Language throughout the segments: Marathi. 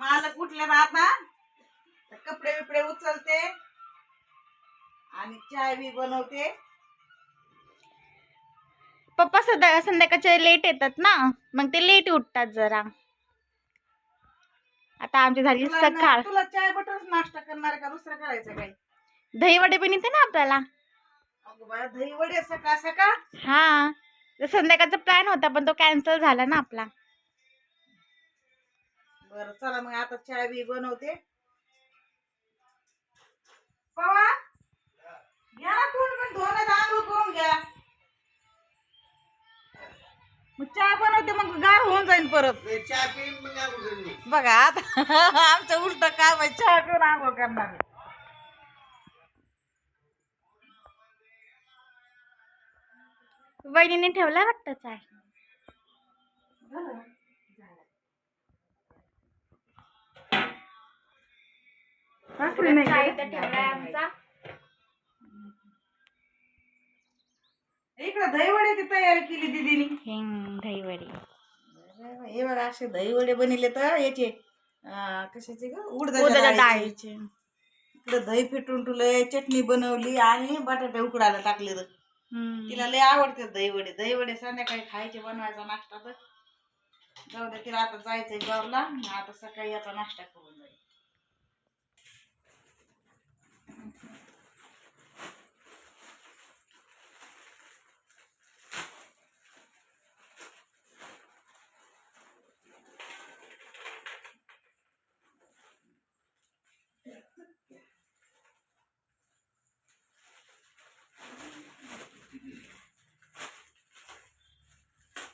मालक उठले तर कपडे बिपडे उचलते आणि चाय बी बनवते. पप्पा सदा संध्याकाळच्या लेट येतात ना मग ते लेट उठतात जरा. आता आमची झाली तुला ना- सकाळ. तुला चाय बटरच नाश्ता करणार का? दुसरं करायचं काय? दही वडे पण येते ना आपल्याला. अगं बाया दही वडे सकाळ सकाळ हा. तर संध्याकाळचा प्लॅन होता पण तो कॅन्सल झाला ना आपला. बरं चला मग आता चाय बी बनवते. पवा घ्या ना तोंड पण करून घ्या. मग चाय बनवते मग गार होऊन जाईल परत. चहा पिऊन मग आंघोळ करणे. बघा आता आमचं उलट काम आहे चहा पिऊन आंघोळ करणार आहे. वहिनीने ठेवला वाटतं चाय? भाकरी नाही? इथं ठेवलाय आमचा. इकडे तयारी केली दीदीनी. हिंग दही वडे हे बघा असे दही वडे बनले तर याचे अं, कशाचे ग? उडदाच्या उडदाच्या डाळीचे. इकडे दही फेटून ठेवलंय चटणी बनवली आणि बटाटे उकडायला टाकले तर. हम्म. तिला लय आवडते दही वडे दही वडे संध्याकाळी खायचे बनवायचा नाश्ता तर. जाऊ दे तिला आता जायचंय जॉबला आता सकाळी आता नाश्ता करून जाईल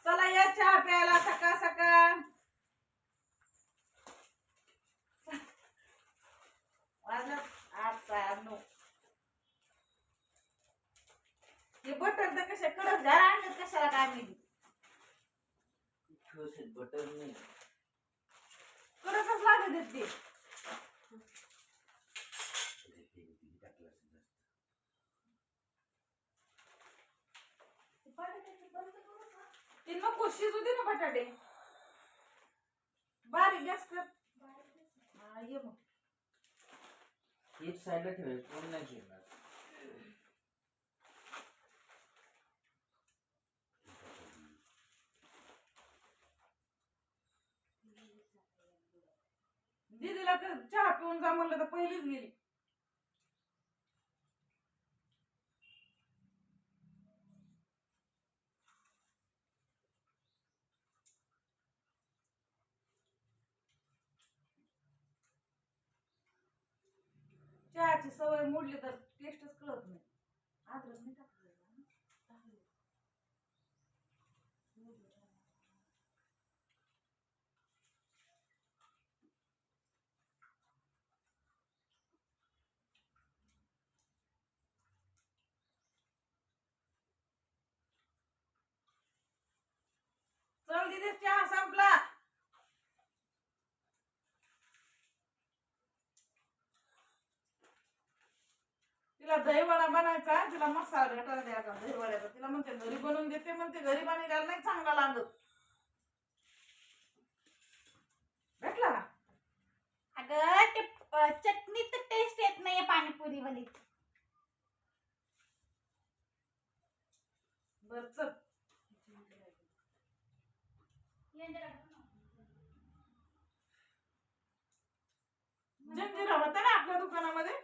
चला या चहा प्यायला सकाळ सकाळ वाजलं आठ साडे नऊ हे बटर तर कशा कडक घरा आणत कशाला काय ठोसेत बटर नाही. कडकच लागत आहेत ते. ते नको शिजू दे ना बटाटे. बारीक गॅस कर. हा, ये मग. एक साईडला ठेवायचं कोण नाही ठेवणार दीदीला तर चहा पिऊन जा म्हणलं तर पहिलीच गेली. चहाची सवय मोडली तर टेस्टच कळत नाही. आदरच नाही टाकलं दीदी चहा संपला. तिला दहीवडा बनायचा तिला मसाला भेटायला द्यायचा दहीवड्याचा. तिला म्हणते घरी बनवून देते. म्हणते घरी बनवल्याला नाही चांगला लागत. भेटला का? अगं ते अ, चटणीत टेस्ट येत नाहीये पाणीपुरी वाली बर चल. जंजिरा होता ना आपल्या दुकानामध्ये.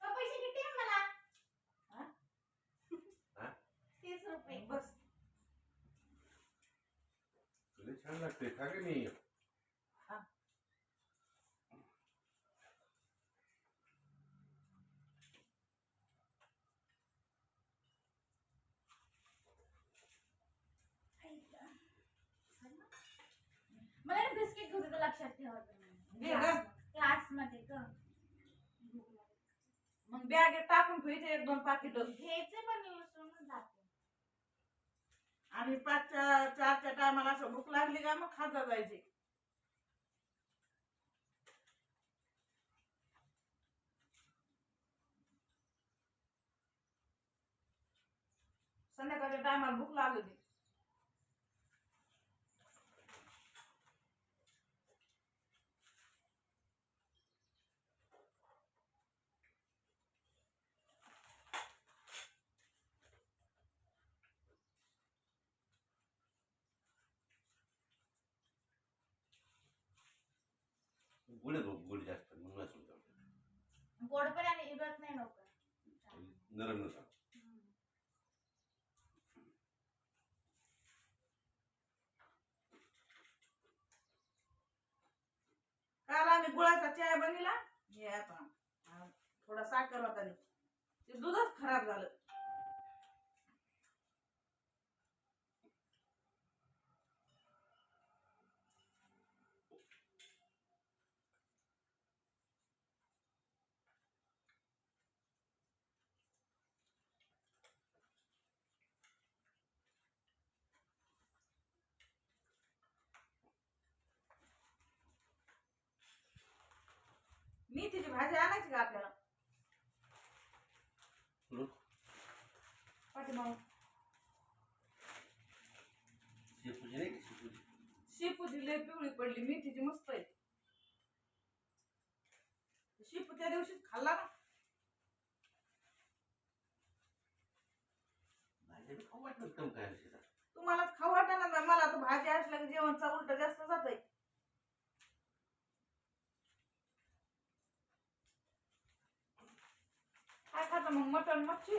पैसे किती आहे मला? हा? हा? तीस रुपये. बस. छान लागते खा की नाही मला बिस्किट घेऊ तुझं लक्षात. ठेवा क्लासमध्ये ग. मग बॅगेत टाकून ठेवायचे एक दोन पाकिट घ्यायचे पण मी विसरूनच जाते. आणि पाचच्या चारच्या टायमाला असं भूक लागली का मग खाता जायचे. संध्याकाळच्या टायमाला भूक लागली गोड आहे बघ, गोड जास्त म्हणून असं होतं. गोड पण आणि इगत नाही लवकर नरम नसा काल आम्ही गुळाचा चहा बनविला हे आता थोडा साखर होता. ते दूधच खराब झालं मेथीची भाजी आणायची का आपल्याला हं? पाठीमागं. शेपूची नाही का शेपूची शेपूची लय पिवळी पडली मेथीची मस्त आहे शेपू त्या दिवशीच खाल्ला ना भाजी खाऊ वाटलं कम काय नसेल. तुम्हालाच खाऊ वाटणार ना मला तर भाजी असल्या की जेवणचा उलट जास्त जात आहे काय खात मग मटण मच्छी.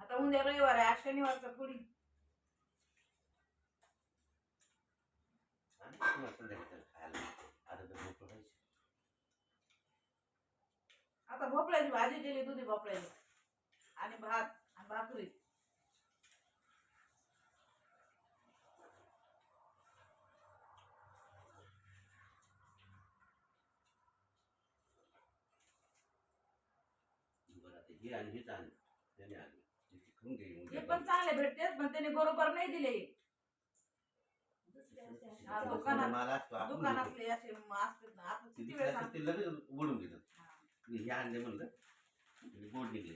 आता उद्या रविवार आहे आज शनिवारचा थोडी खायला. आता भोपळ्याची भाजी केली दुधी भोपळ्याची. आणि भात आणि भाकरी बरं आता हे आणि हेच आणलं. त्याने आणलं. हे. हे पण चांगले भेटतेच पण त्याने बरोबर नाही दिले हा, दुकानात- मला असतो, आपण. दुकानातले असे म- असतात ना आपण ते किती वेळ ते लगेच ओढून घेतात हा. हे आणले म्हणलं गोड निघले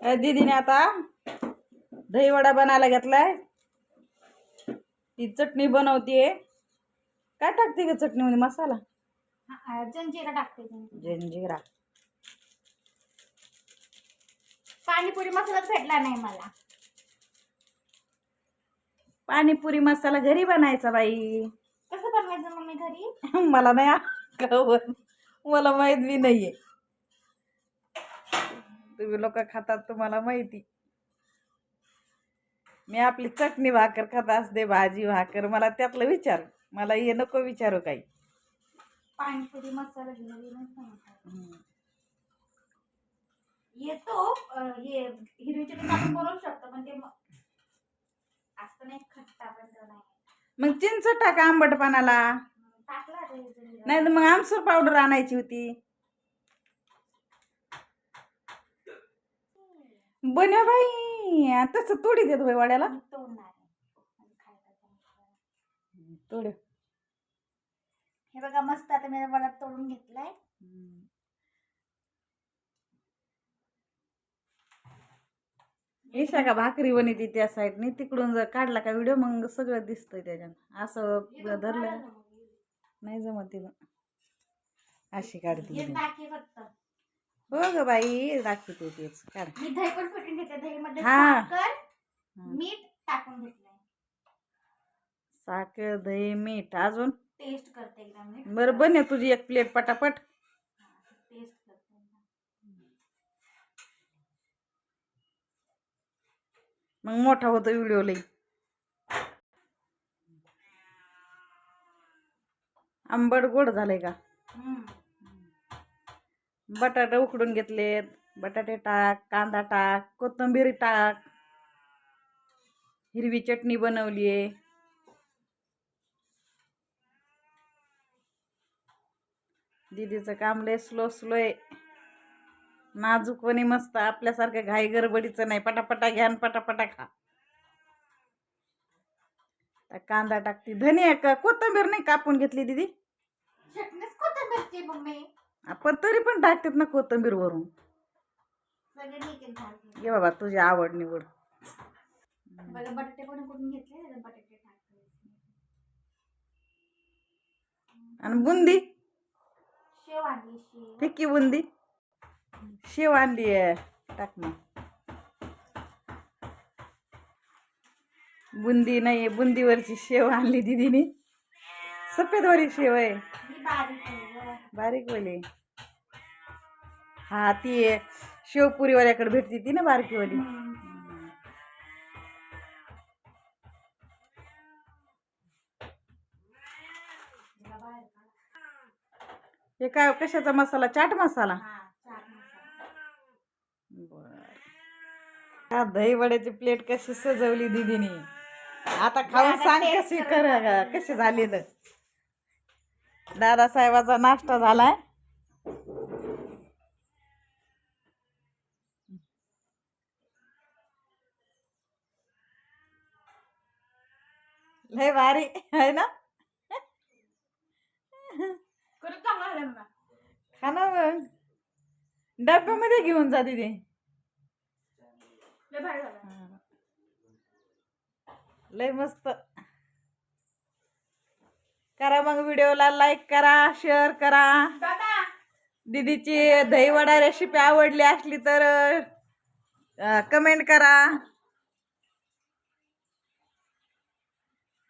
दीदीने आता दहीवडा बनायला घेतलाय. ती चटणी बनवतीये. काय टाकते का चटणीमध्ये? मसाला? जंजिरा टाकते जंजिरा. पाणीपुरी मसालाच भेटला नाही मला. पाणीपुरी मसाला घरी बनायचा बाई. कसं बनवायचं मम्मी घरी? मला नाही मला माहीत बी नाहीये. तुम्ही लोक खातात तुम्हाला माहिती. मी आपली चटणी भाकर खात असते भाजी भाकर. मला त्यातलं विचार मला हे नको विचारू काही. पाणीपुरी मसाला. येतो. अं, हे हिरवी चटणी टाकून बनवू शकतो पण ते म- असतं नाही खट्टा पण तो नाही. मग चिंच टाका आंबटपणाला. टाकला. नाही तर मग आमसूर पावडर आणायची होती. बन्या बाई तसं तोडी देत होय वाड्याला. तोड. हे बघा मस्त आता मी वडा तोडून घेतलाय. येशा का भाकरी बनती त्या साईडने तिकडून जर काढला का व्हिडिओ मग सगळं दिसतंय त्याच्यात. असं धरलं नाही जमत तिथं अशी काढते फक्त. हो ग बाई दाखवते तेच काढ मी दही पण फेटून घेतले दही मध्ये हा. साखर. मीठ टाकून घेतलंय साखर दही मीठ अजून टेस्ट करते एकदम मीठ बरं बने तुझी एक प्लेट पटापट टेस्ट करते एकदम. मग मोठा होतो व्हिडिओ लई आंबट गोड झालंय का. बटाटे उकडून घेतलेत. बटाटे टाक कांदा टाक कोथिंबीर टाक. हिरवी चटणी बनवली आहे. दीदीचं काम लय स्लो स्लो आहे. नाजूकपणी मस्त आपल्यासारखं घाई गडबडीचं नाही. पटापटा घ्या आणि पटापटा खा. आता कांदा टाकते. धने का कोथिंबीर नाही कापून घेतली दीदी? चटणीच मम्मी. आपण तरी पण टाकतात ना कोथिंबीर वरून ये बाबा तुझी आवड निवड. बघा बटाटे घेतले? बटाटे आणि बुंदी? शेव आणली फिक्की बुंदी? शेव आणली आहे. टाक मग बुंदी नाही बुंदीवरची शेव आणली दिदीने. सफेदवारी शेव आहे. बारीक वाली. हा ती शेवपुरीवाल्याकडे भेटती ती ना बारकीवाली. हे काय कशाचा मसाला? चाट मसाला? बर. दही वड्याची प्लेट कशी सजवली दीदीने. आता खाऊन सांग कशी कर कशी झाली तर. दादासाहेबाचा नाश्ता झालाय. लय भारी आहे ना? करून चांगला झाला ना खा ना मग. डब्यामध्ये घेऊन जा तिथे लय भारी झाला. लय मस्त. करा मग व्हिडिओला लाईक करा शेअर करा. दीदीची दहीवडा रेसिपी आवडली असली तर कमेंट करा.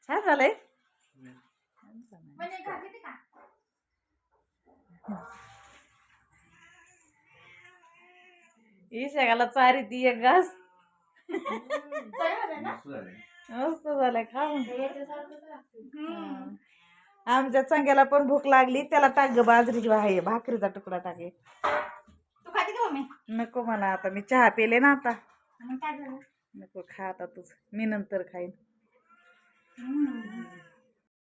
छान झालंय. म्हणजे शेगाला चारी ती एक घास. मस्त झालं. खा. आमच्या चंग्याला पण भूक लागली. त्याला टाक ग बाजरीची आहे भाकरीचा तुकडा टाके तू खाते का मम्मी? नको मला आता. मी चहा पेले ना आता. मग काय झालं? नको खा आता तूच. मी नंतर खाईन.